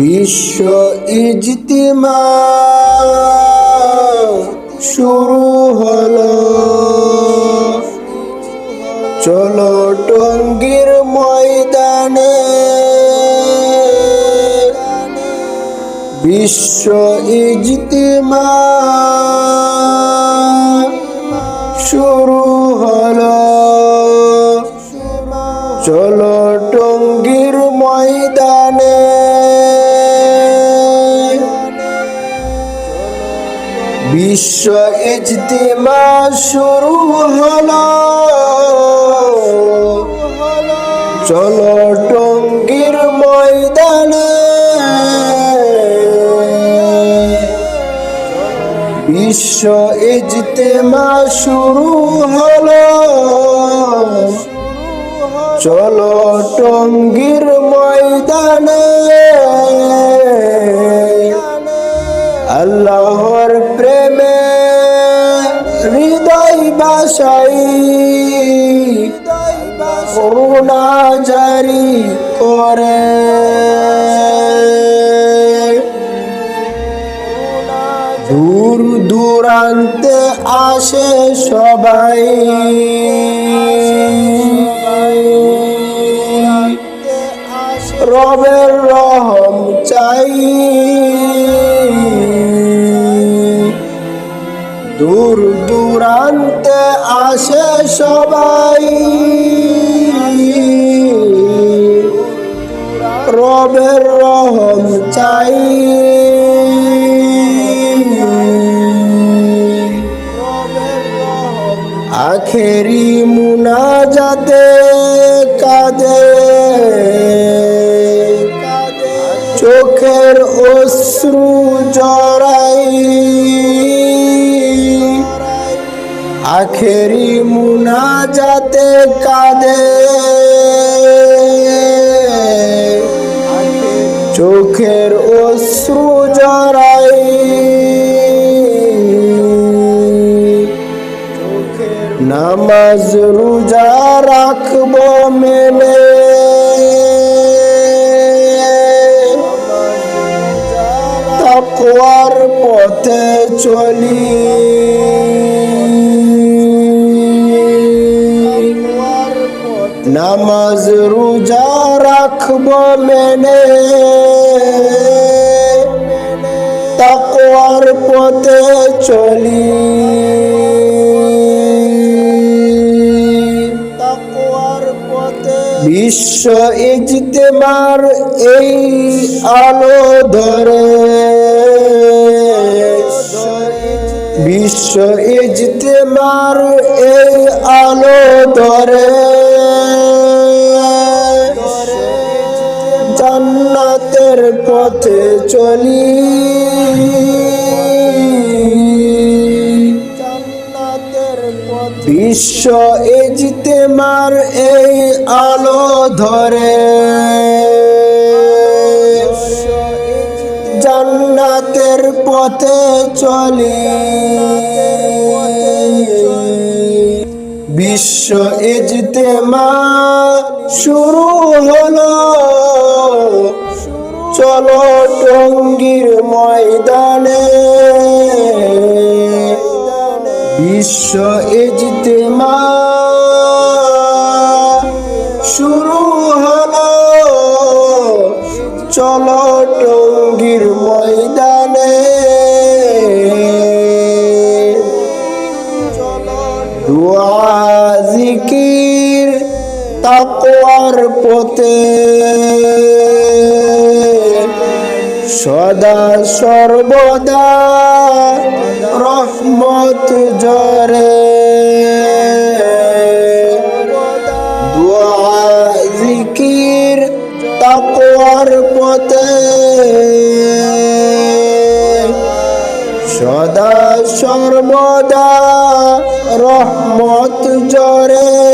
বিশ্ব ইজতিমা শুরু হলো। চলো টঙ্গির ময়দানে। বিশ্ব ইজতিমা শুরু হলো। চলো টঙ্গির ময়দানে। বিশ্ব ইজতিমা শুরু হলো। চলো টঙ্গির ময়দানে। বিশ্ব ইজতেমা শুরু হলো। চলো টঙ্গির ময়দানে। আল্লাহর প্রেমে করুণা জারি করে। দূর দূরান্তে আসে সবাই। রবের রহম চাই। দূর দূরান্তে আসে সবাই। রবের রহম চাই। আখেরি মুনা মুনাজাতে কাঁদে। চোখের অশ্রু জড়াই। আখেরি মুনাজাতে কাঁদে। চোখের অশ্রু জড়াই নামাজ রোজা রাখব মেনে তাকওয়ার পথে চলি। নামাজ রোজা রাখব মেনে। তাকওয়ার পথে চলি। বিশ্ব ইজতেমার এই আলো ধরে। বিশ্ব ইজতেমার এই আলো ধরে। পথে চলি। বিশ্ব ইজতেমার এই আলো ধরে। জান্নাতের পথে চলি। বিশ্ব ইজতেমা শুরু হলো। চলো টঙ্গির ময়দানে। বিশ্ব ইজতেমা শুরু হলো। চলো টঙ্গির ময়দানে। জিকির তাকওয়ার পথে। সদা সর্বদা রহমত জরে। দোয়া পথে। সদা সর্বদা রহমত জরে।